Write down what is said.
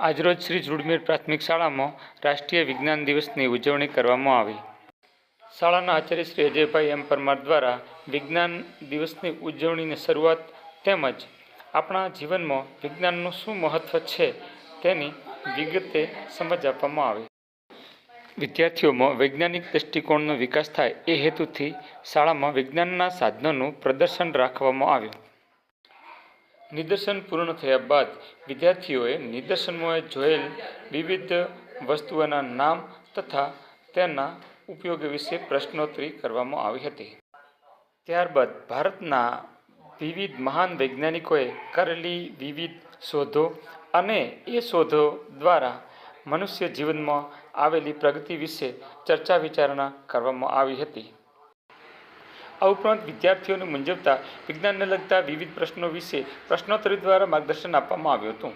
આજરોજ શ્રી ઝુડમેર પ્રાથમિક શાળામાં રાષ્ટ્રીય વિજ્ઞાન દિવસની ઉજવણી કરવામાં આવી. શાળાના આચાર્ય શ્રી અજયભાઈ એમ પરમાર દ્વારા વિજ્ઞાન દિવસની ઉજવણીની શરૂઆત તેમજ આપણા જીવનમાં વિજ્ઞાનનું શું મહત્ત્વ છે તેની વિગતે સમજ આપવામાં આવી. વિદ્યાર્થીઓમાં વૈજ્ઞાનિક દૃષ્ટિકોણનો વિકાસ થાય એ હેતુથી શાળામાં વિજ્ઞાનના સાધનોનું પ્રદર્શન રાખવામાં આવ્યું. નિદર્શન પૂર્ણ થયા બાદ વિદ્યાર્થીઓએ નિદર્શનમાં જોયેલ વિવિધ વસ્તુઓના નામ તથા તેના ઉપયોગ વિશે પ્રશ્નોત્તરી કરવામાં આવી હતી. ત્યારબાદ ભારતના વિવિધ મહાન વૈજ્ઞાનિકોએ કરેલી વિવિધ શોધો અને એ શોધો દ્વારા મનુષ્ય જીવનમાં આવેલી પ્રગતિ વિશે ચર્ચા વિચારણા કરવામાં આવી હતી. આ ઉપરાંત વિદ્યાર્થીઓને મૂંઝવતા, વિજ્ઞાનને લગતા વિવિધ પ્રશ્નો વિશે પ્રશ્નોત્તરી દ્વારા માર્ગદર્શન આપવામાં આવ્યું હતું.